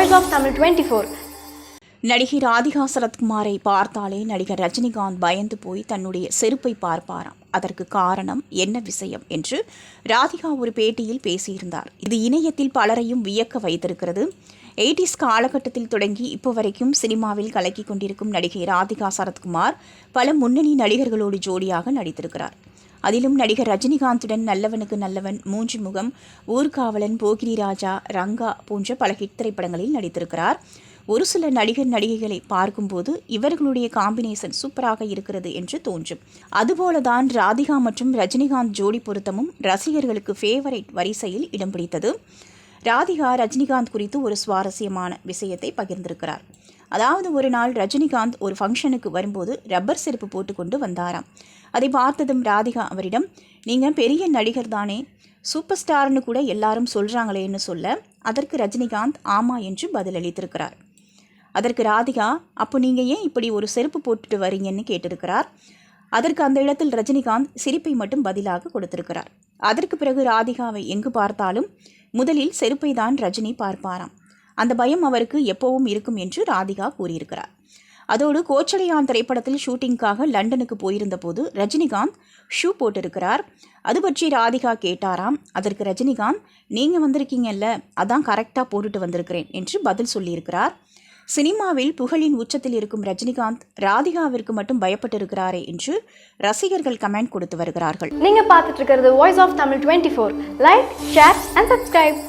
Voice of Tamil twenty four நடிகை ராதிகா சரத்குமாரை பார்த்தாலே நடிகர் ரஜினிகாந்த் பயந்து போய் தன்னுடைய செருப்பை பார்ப்பாராம். அதற்கு காரணம் என்ன விஷயம் என்று ராதிகா ஒரு பேட்டியில் பேசியிருந்தார். இது இணையத்தில் பலரையும் வியக்க வைத்திருக்கிறது. எயிட்டிஸ் காலகட்டத்தில் தொடங்கி இப்போ வரைக்கும் சினிமாவில் கலக்கி கொண்டிருக்கும் நடிகை ராதிகா சரத்குமார் பல முன்னணி நடிகர்களோடு ஜோடியாக நடித்திருக்கிறார். அதிலும் நடிகர் ரஜினிகாந்துடன் நல்லவனுக்கு நல்லவன் மூன்று முகம் ஊர்காவலன் போகிரி ராஜா ரங்கா போன்ற பல ஹிட் திரைப்படங்களில் நடித்திருக்கிறார். ஒரு சில நடிகர் நடிகைகளை பார்க்கும்போது இவர்களுடைய காம்பினேஷன் சூப்பராக இருக்கிறது என்று தோன்றும். அதுபோலதான் ராதிகா மற்றும் ரஜினிகாந்த் ஜோடி பொருத்தமும் ரசிகர்களுக்கு ஃபேவரைட் வரிசையில் இடம் பிடித்தது. ராதிகா ரஜினிகாந்த் குறித்து ஒரு சுவாரஸ்யமான விஷயத்தை பகிர்ந்திருக்கிறார். அதாவது ஒரு நாள் ரஜினிகாந்த் ஒரு ஃபங்க்ஷனுக்கு வரும்போது ரப்பர் செருப்பு போட்டுக்கொண்டு வந்தாராம். அதை பார்த்ததும் ராதிகா அவரிடம் நீங்கள் பெரிய நடிகர் தானே சூப்பர் ஸ்டார்னு கூட எல்லாரும் சொல்கிறாங்களேன்னு சொல்ல அதற்கு ரஜினிகாந்த் ஆமா என்று பதிலளித்திருக்கிறார். அதற்கு ராதிகா அப்போ நீங்கள் ஏன் இப்படி ஒரு செருப்பு போட்டுட்டு வரீங்கன்னு கேட்டிருக்கிறார். அதற்கு அந்த இடத்தில் ரஜினிகாந்த் சிரிப்பை மட்டும் பதிலாக கொடுத்திருக்கிறார். அதற்கு பிறகு ராதிகாவை எங்கு பார்த்தாலும் முதலில் செருப்பை தான் ரஜினி பார்ப்பாராம். அந்த பயம் அவருக்கு எப்பவும் இருக்கும் என்று ராதிகா கூறியிருக்கிறார். அதோடு கோச்சடையான் திரைப்படத்தில் ஷூட்டிங்காக லண்டனுக்கு போயிருந்த போது ரஜினிகாந்த் ஷூ போட்டிருக்கிறார். அது பற்றி ராதிகா கேட்டாராம். அதற்கு ரஜினிகாந்த் நீங்கள் வந்திருக்கீங்கல்ல அதான் கரெக்டாக போட்டுட்டு வந்திருக்கிறேன் என்று பதில் சொல்லியிருக்கிறார். சினிமாவில் புகழின் உச்சத்தில் இருக்கும் ரஜினிகாந்த் ராதிகாவிற்கு மட்டும் பயப்பட்டிருக்கிறாரே என்று ரசிகர்கள் கமெண்ட் கொடுத்து வருகிறார்கள். நீங்கள் பார்த்துட்டு இருக்கிறது voice of Tamil twenty four like share and subscribe